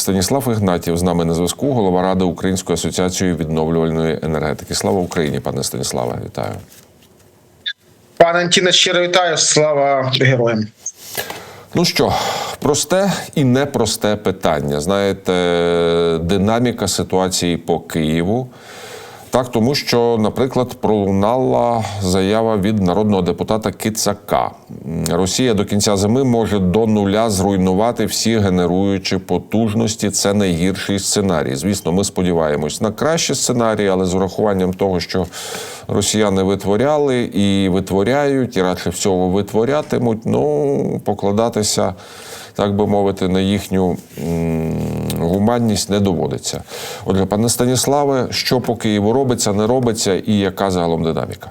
Станіслав Ігнатів з нами на зв'язку, голова ради Української асоціації відновлювальної енергетики. Слава Україні, пане Станіславе, вітаю. Пане Антіне, щиро вітаю. Слава героям. Ну що, просте і непросте питання. Знаєте, динаміка ситуації по Києву. Так, тому що, наприклад, пролунала заява від народного депутата Кицака. Росія до кінця зими може до нуля зруйнувати всі генеруючі потужності. Це найгірший сценарій. Звісно, ми сподіваємось на кращі сценарії, але з урахуванням того, що росіяни витворяли і витворяють, і радше всього витворятимуть, ну покладатися, так би мовити, на їхню м, гуманність не доводиться. Отже, пане Станіславе, що по Києву робиться, не робиться, і яка загалом динаміка?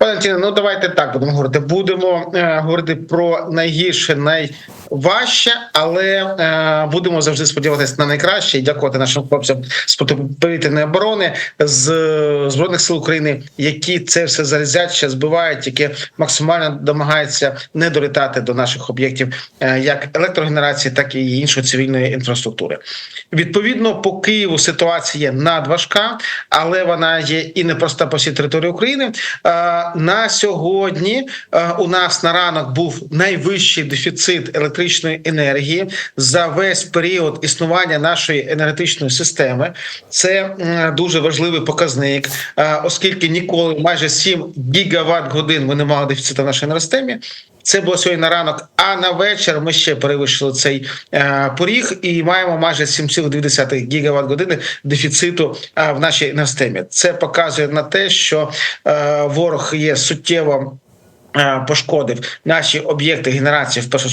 Пане ну давайте так будемо говорити. Будемо е, говорити про найгірше, найважче, але е, будемо завжди сподіватися на найкраще і дякувати нашим хлопцям з протиповітряної оборони з е, збройних сил України, які це все залізяче збивають, які максимально домагаються не долітати до наших об'єктів, е, як електрогенерації, так і іншої цивільної інфраструктури. Відповідно, по Києву ситуація надважка, але вона є і непроста по всій території України. Е, На сьогодні е, у нас на ранок був найвищий дефіцит електричної енергії за весь період існування нашої енергетичної системи. Це дуже важливий показник, е, оскільки ніколи майже 7 гігаватт годин ми не мали дефіциту в нашій енергосистемі. Це було сьогодні на ранок. А на вечір ми ще перевищили цей е, поріг і маємо майже 7,2 гігаватт години дефіциту е, в нашій енергосистемі. Це показує на те, що е, ворог є суттєво е, пошкодив наші об'єкти генерації в першу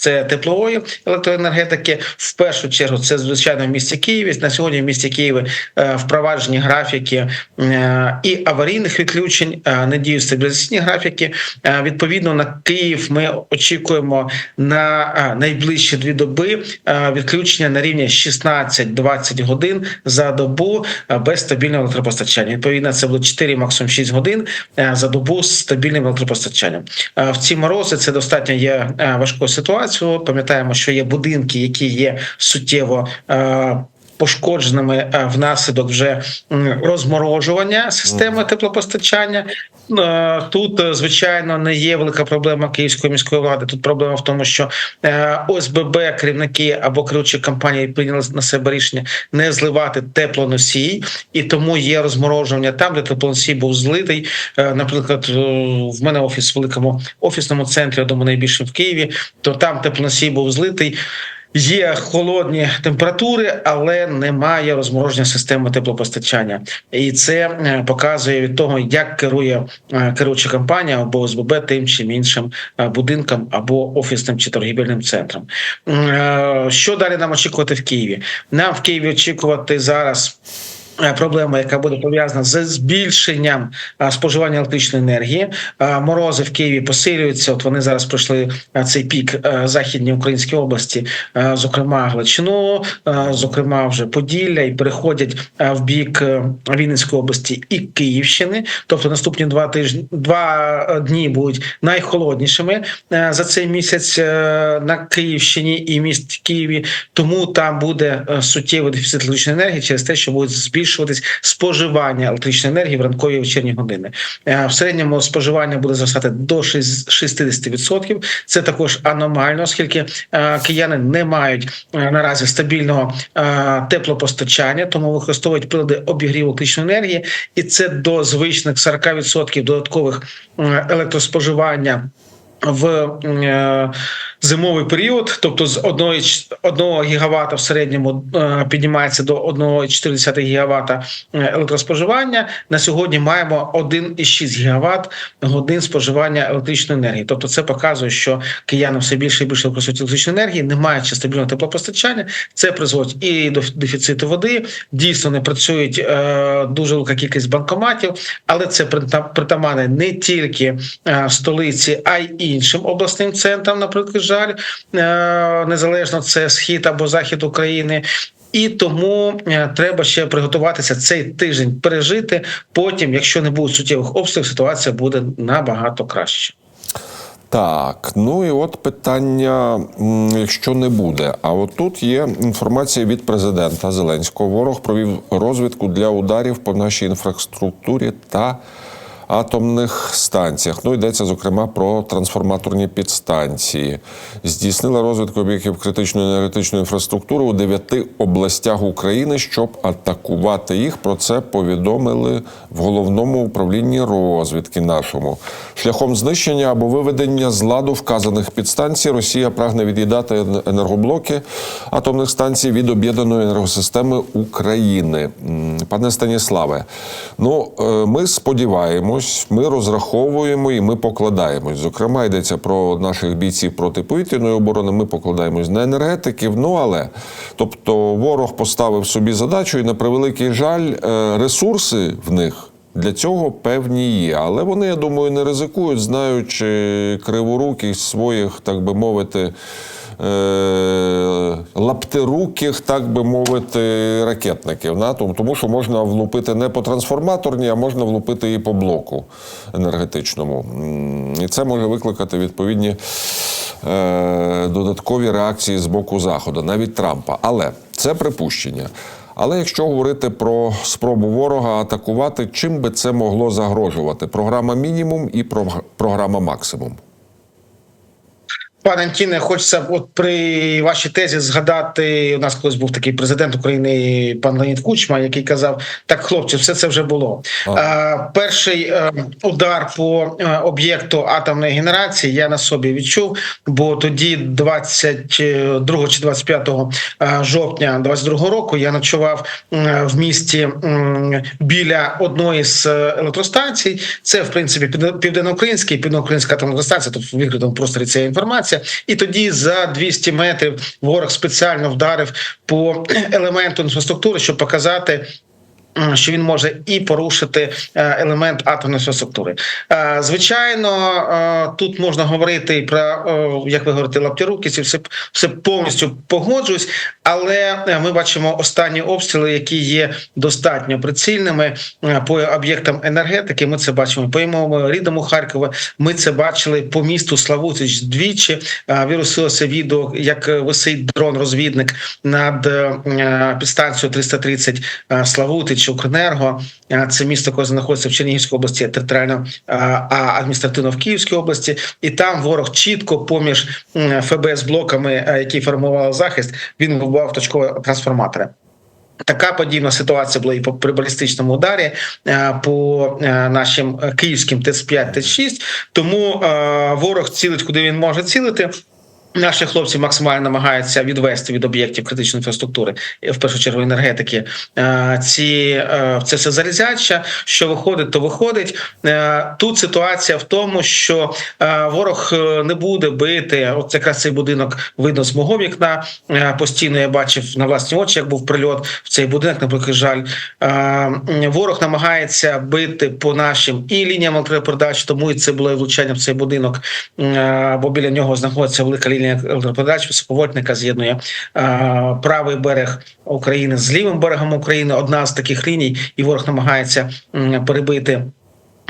це теплової електроенергетики. В першу чергу це звичайно в місті Києві. На сьогодні в місті Києві е, впроваджені графіки е, і аварійних відключень, е, не діють стабілізаційні графіки. Відповідно на Київ ми очікуємо на найближчі дві доби відключення на рівні 16-20 годин за добу без стабільного електропостачання. Відповідно, це буде 4, максимум 6 годин за добу з стабільним електропостачанням. В ці морози це достатньо є важкою ситуацією. Пам'ятаємо, що є будинки, які є суттєво. е, Пошкодженими е, внаслідок вже розморожування системи теплопостачання. Е, Тут, е, звичайно, не є велика проблема київської міської влади. Тут проблема в тому, що ОСББ, керівники або керуючі компанії прийняли на себе рішення не зливати теплоносій, і тому є розморожування там, де теплоносій був злитий. Наприклад, в мене офіс в великому офісному центрі, я думаю, найбільшим в Києві, то там теплоносій був злитий. Є холодні температури, але немає розмороження системи теплопостачання, і це е, показує від того, як керує е, керуюча компанія або ОСББ тим чи іншим е, будинком або офісним чи торгівельним центром. Е, Що далі нам очікувати в Києві? Нам в Києві очікувати зараз. Е, Проблема, яка буде пов'язана з збільшенням е, споживання електричної енергії, Е, морози в Києві посилюються. От вони зараз пройшли цей пік західній українській області, зокрема Гличину, зокрема вже Поділля, і переходять в бік Вінницької області і Київщини. Тобто наступні два тижні два дні будуть найхолоднішими за цей місяць на Київщині і місті Києві. Тому там буде суттєвий дефіцит електричної енергії через те, що буде збільшуватись споживання електричної енергії в ранкові і вечірні години. Е, В середньому споживання буде зростати до шість- 60%. Це також аномально, оскільки е, кияни не мають е, наразі стабільного теплопостачання, тому використовують прилади обігріву електричної енергії, і це до звичних 40% додаткових електроспоживання. В зимовий період, тобто з 1, 1 гігавата в середньому е, піднімається до 1,4 гігавата е, електроспоживання. На сьогодні маємо 1,6 гігават годин споживання електричної енергії. Тобто, це показує, що кияни все більше і більше використовують електричної енергії, не маючи стабільного теплопостачання. Це призводить і до дефіциту води. Дійсно не працюють е, дуже велика кількість банкоматів, але це прита- притаманне не тільки е, столиці, а й іншим обласним центрам, наприклад, жаль, е, незалежно це схід або захід України. І тому е, треба ще приготуватися цей тиждень пережити. Потім, якщо не буде суттєвих обстрілів, ситуація буде набагато краще. Так, ну і от питання, якщо не буде. А от тут є інформація від президента Зеленського. Ворог провів розвідку для ударів по нашій інфраструктурі та атомних станціях. Ну, йдеться зокрема про трансформаторні підстанції. Здійснила розвідку об'єктів критичної енергетичної інфраструктури у дев'яти областях України, щоб атакувати їх. Про це повідомили в головному управлінні розвідки нашому. Шляхом знищення або виведення з ладу вказаних підстанцій Росія прагне від'їдати енергоблоки атомних станцій від об'єднаної енергосистеми України. Пане Станіславе, ну е, ми сподіваємось, ми розраховуємо і ми покладаємось. Зокрема, йдеться про наших бійців протиповітряної оборони. Ми покладаємось на енергетиків. Ну але тобто ворог поставив собі задачу, і на превеликий жаль, е, ресурси в них. Для цього певні є, але вони, я думаю, не ризикують, знаючи криворуких своїх, так би мовити, е- лаптеруких, так би мовити, ракетників. На? Тому, що можна влупити не по трансформаторній, а можна влупити і по блоку енергетичному. І це може викликати відповідні е- додаткові реакції з боку Заходу, навіть Трампа. Але це припущення. Але якщо говорити про спробу ворога атакувати, чим би це могло загрожувати? Програма мінімум і прог- програма максимум. Пане Антіне, хочеться от при вашій тезі згадати. У нас колись був такий президент України, пан Леонід Кучма, який казав: так, хлопці, все це вже було. Е, перший е, удар по е, об'єкту атомної генерації я на собі відчув, бо тоді, 22 чи 25 е, жовтня 22 року, я ночував в місті біля одної з електростанцій. Це в принципі південноукраїнський, південноукраїнська атомна електростанція, тут в відкритому просторі ця інформація. І тоді за 200 метрів ворог спеціально вдарив по елементу інфраструктури, щоб показати. Що він може і порушити е, елемент атомної інфраструктури. Е, Звичайно, е, тут можна говорити про як ви говорите, лаптірукість, і все, все повністю погоджуюсь, але ми бачимо останні обстріли, які є достатньо прицільними по об'єктам енергетики. Ми це бачимо по моєму рідному Харкова. Ми це бачили по місту Славутич двічі. Вірусилося відео, як висить дрон-розвідник над підстанцією 330 е, Славутич, Укренерго. Е, Це місто, яке знаходиться в Чернігівській області, територіально е, а адміністративно в Київській області, і там ворог чітко поміж ФБС блоками, е, які формували захист, він вибивав точкові трансформатори. Така подібна ситуація була і по при балістичному ударі по нашим київським ТЕЦ-5, ТЕЦ-6. Тому ворог цілить, куди він може цілити. Наші хлопці максимально намагаються відвести від об'єктів критичної інфраструктури, в першу чергу енергетики. е, Ці е, це все залізяча. Що виходить, то виходить. Е, Тут ситуація в тому, що ворог не буде бити. От якраз цей будинок видно з мого вікна. Постійно я бачив на власні очі, як був прильот в цей будинок. На превеликий жаль, ворог намагається бити по нашим і лініям електропередач, тому і це було влучання в цей будинок, бо біля нього знаходиться велика лінія електропередач високовольтника, з'єднує правий берег України з лівим берегом України. Одна з таких ліній, і ворог намагається перебити.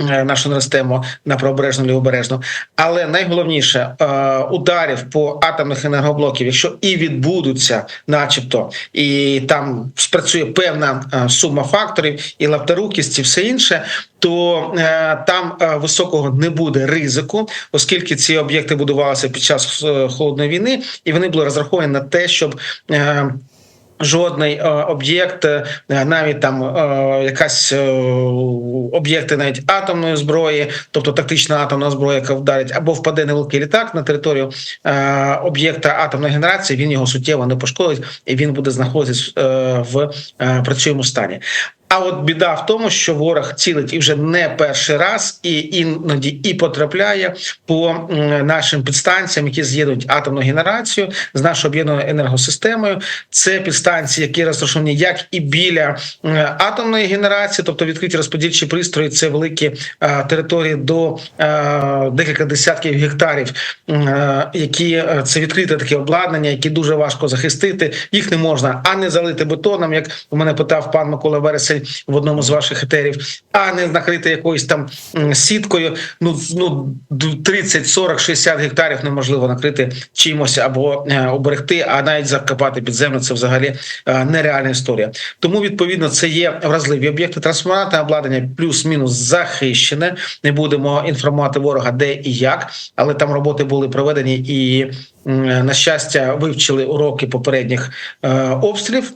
Е, Нашу систему на правобережну лівобережну, але найголовніше е, ударів по атомних енергоблоків, якщо і відбудуться, начебто, і там спрацює певна е, сума факторів, і лапторукість, і все інше, то е, там е, високого не буде ризику, оскільки ці об'єкти будувалися під час е, холодної війни, і вони були розраховані на те, щоб. Е, Жодний е, об'єкт, е, навіть там е, якась об'єкти навіть атомної зброї, тобто тактична атомна зброя, яка вдарить, або впаде невеликий літак на територію об'єкта атомної генерації, він його суттєво не пошкодить, і він буде знаходитись в працюєму стані. А от біда в тому, що ворог цілить і вже не перший раз, і іноді і потрапляє по нашим підстанціям, які з'єднують атомну генерацію з нашою об'єднаною енергосистемою. Це підстанції, які розташовані як і біля атомної генерації, тобто відкриті розподільчі пристрої, це великі е, території до е, декілька десятків гектарів, е, які це відкрите таке обладнання, які дуже важко захистити. Їх не можна а не залити бетоном, як мене питав пан Микола Вересень. Інформації в одному з ваших етерів, а не накрити якоюсь там сіткою. Ну ну 30, 40, 60 гектарів неможливо накрити чимось або е, оберегти, а навіть закопати під землю це взагалі е, нереальна історія. Тому відповідно це є вразливі об'єкти трансформатне обладнання, плюс-мінус захищене. Не будемо інформувати ворога, де і як, але там роботи були проведені і на щастя вивчили уроки попередніх е, обстрілів.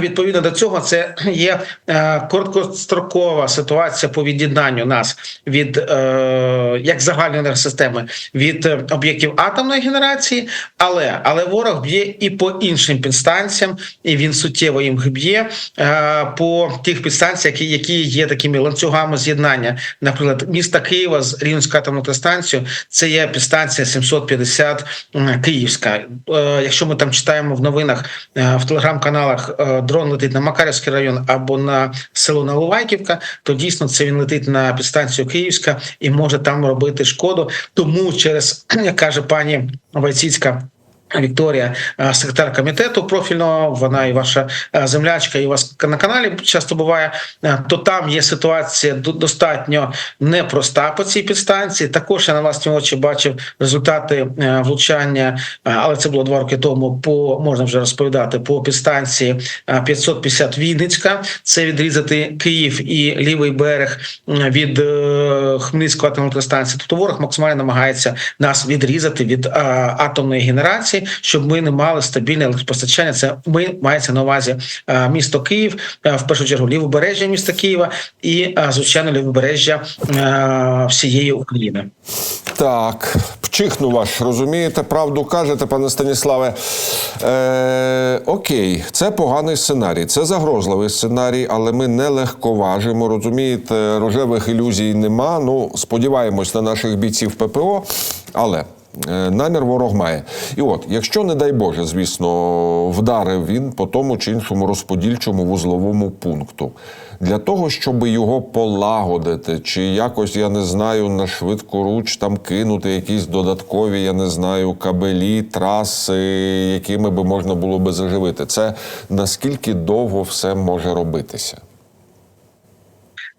Відповідно до цього, це є е, короткострокова ситуація по від'єднанню нас від е, як загальної енергосистеми від е, об'єктів атомної генерації, але але ворог б'є і по іншим підстанціям, і він суттєво їм б'є е, по тих підстанціях, які, які є такими ланцюгами з'єднання. Наприклад, міста Києва з Рівненською атомною електростанцією, це є підстанція 750 м, Київська. Е, якщо ми там читаємо в новинах е, в телеграм-каналах е, дрон летить на Макарівський район або на село Наливайківка, то дійсно це він летить на підстанцію Київська і може там робити шкоду. Тому через як каже пані Войціцька. Вікторія, е, секретар комітету профільного, вона і ваша е, землячка, і у вас на каналі часто буває. е, То там є ситуація до- достатньо непроста по цій підстанції. Також я на власні очі бачив результати влучання, але це було два роки тому. По можна вже розповідати по підстанції е, 550 Вінницька. Це відрізати Київ і лівий берег від Хмельницької атомної електростанції. Тобто ворог максимально намагається нас відрізати від атомної генерації, щоб ми не мали стабільне електропостачання. Це ми мається на увазі е, місто Київ, е, в першу чергу лівобережжя міста Києва і е, звичайно лівобережжя всієї України. Так, пчихну ваш, розумієте, правду кажете, пане Станіславе. Е, окей, це поганий сценарій, це загрозливий сценарій, але ми не легковажимо. Розумієте, рожевих ілюзій нема. Ну, сподіваємось на наших бійців ППО, але. Е, Намір ворог має. І от, якщо, не дай Боже, звісно, вдарив він по тому чи іншому розподільчому вузловому пункту, для того, щоб його полагодити, чи якось, я не знаю, на швидку руч там кинути якісь додаткові, я не знаю, кабелі, траси, якими би можна було би заживити. Це наскільки довго все може робитися?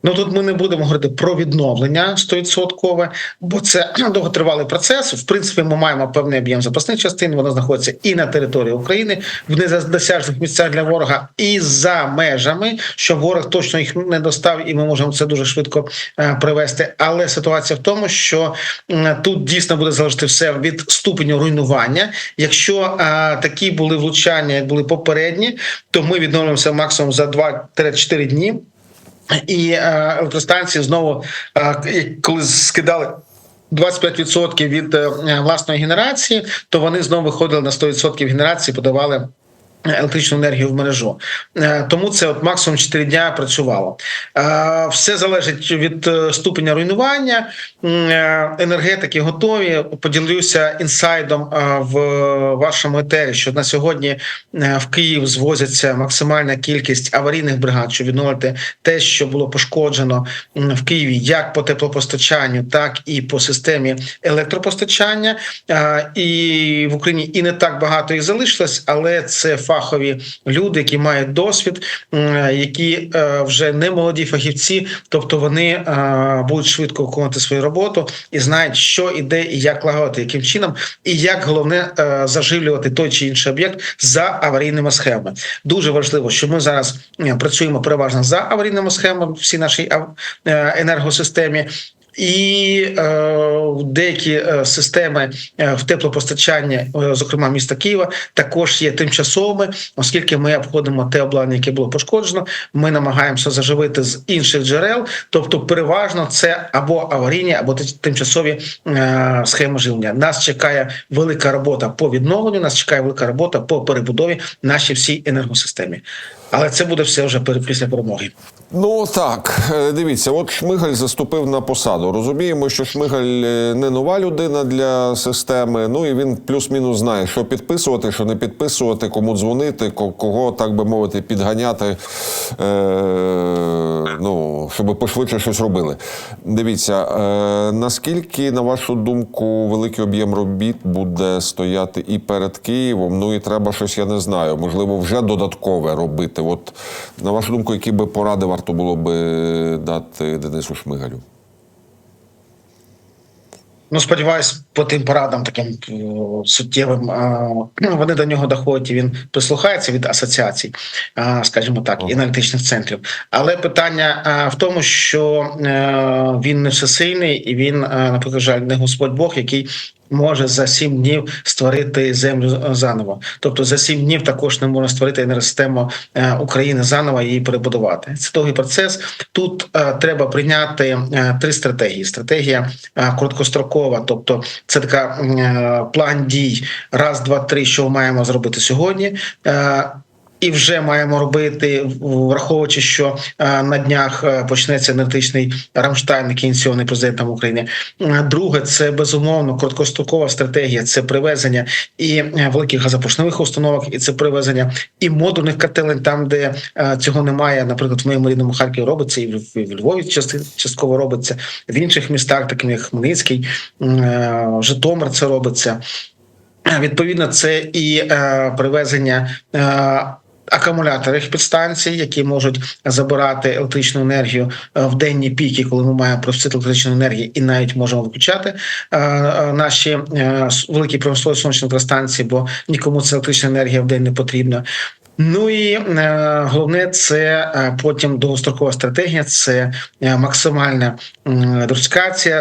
Ну тут ми не будемо говорити про відновлення 100%, бо це довготривалий процес. В принципі, ми маємо певний об'єм запасних частин. Воно знаходиться і на території України в незадосяжних місцях для ворога, і за межами, що ворог точно їх не достав, і ми можемо це дуже швидко е, привести. Але ситуація в тому, що тут дійсно буде залежати все від ступеню руйнування. Якщо е, такі були влучання, як були попередні, то ми відновлюємося максимум за 2-4 дні. І електростанції знову, е, коли скидали. 25% від е, власної генерації, то вони знову виходили на 100% генерації, подавали електричну енергію в мережу. Е, Тому це от максимум 4 дня працювало. Е, Все залежить від е, ступеня руйнування. Енергетики готові. Поділюся інсайдом в вашому етері, що на сьогодні в Київ звозяться максимальна кількість аварійних бригад, щоб відновити те, що було пошкоджено в Києві, як по теплопостачанню, так і по системі електропостачання. І в Україні і не так багато їх залишилось, але це фахові люди, які мають досвід, які е, вже не молоді фахівці, тобто вони е, будуть швидко виконувати свою роботу і знають, що іде і як лагодити, яким чином, і як головне е, заживлювати той чи інший об'єкт за аварійними схемами. Дуже важливо, що ми зараз працюємо переважно за аварійними схемами всі нашій енергосистемі. І е, деякі е, системи е, в теплопостачанні, е, зокрема міста Києва, також є тимчасовими, оскільки ми обходимо те обладнання, яке було пошкоджено. Ми намагаємося заживити з інших джерел, тобто переважно це або аварійні, або ти- тимчасові схеми живлення. Нас чекає велика робота по відновленню. Нас чекає велика робота по перебудові нашій всій енергосистемі. Але це буде все вже після перемоги. Ну так, е, дивіться, от Шмигаль заступив на посаду. Розуміємо, що Шмигаль е, не нова людина для системи. Ну і він плюс-мінус знає, що підписувати, що не підписувати, кому дзвонити, кого, так би мовити, підганяти, е, ну, щоб пошвидше щось робили. Дивіться, е, наскільки, на вашу думку, великий об'єм робіт буде стояти і перед Києвом? Ну і треба щось, я не знаю, можливо, вже додаткове робити. От на вашу думку, які би поради варто було би дати Денису Шмигалю? Ну, сподіваюсь, по тим порадам таким е, суттєвим е, ну, вони до нього доходять. і Він прислухається від асоціацій, е, скажімо так, і аналітичних центрів. Але питання е, в тому, що е, він не всесильний, і він, е, наприклад, жаль, не Господь Бог, який. Може за сім днів створити землю заново, тобто за сім днів також не можна створити енергосистему е, України заново і її перебудувати. Це довгий процес. Тут е, треба прийняти е, три стратегії: стратегія короткострокова, тобто це така план дій, раз, два, три, що маємо зробити сьогодні. І вже маємо робити, враховуючи, що е, на днях е, почнеться енергетичний Рамштайн, який президентом України. Е, Друге, це безумовно короткострокова стратегія. Це привезення і великих газопоршневих установок, і це привезення і модульних котелень, там де цього немає. Наприклад, в моєму рідному Харкові робиться, і в, Львові частково робиться в інших містах, таким як Хмельницький, Житомир, це робиться. Відповідно, це і е, привезення. Е, Акумуляторних підстанцій, які можуть забирати електричну енергію е, в денні піки, коли ми маємо профіцит електричної енергії, і навіть можемо виключати е, е, наші великі промислові сонячні електростанції, бо нікому ця електрична енергія в день не потрібна. Ну і е, головне це е, потім довгострокова стратегія, це е, максимальна м,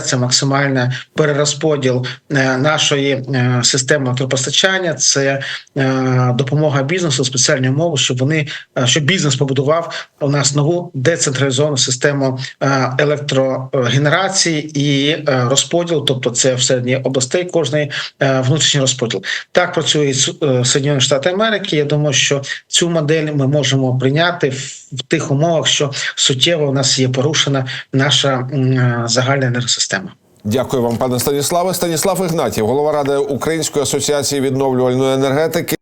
це максимальна перерозподіл е, нашої системи електропостачання, це допомога бізнесу, спеціальні умови, щоб вони щоб бізнес побудував у нас нову децентралізовану систему електрогенерації і розподілу, тобто це всередині областей кожної е, внутрішній розподіл. Так працює і С- е, Штати Америки. Я думаю, що цю модель ми можемо прийняти в тих умовах, що суттєво у нас є порушена наша е, загальна енергосистема. Дякую вам, пане Станіславе. Станіслав Ігнатів, голова ради Української асоціації відновлювальної енергетики.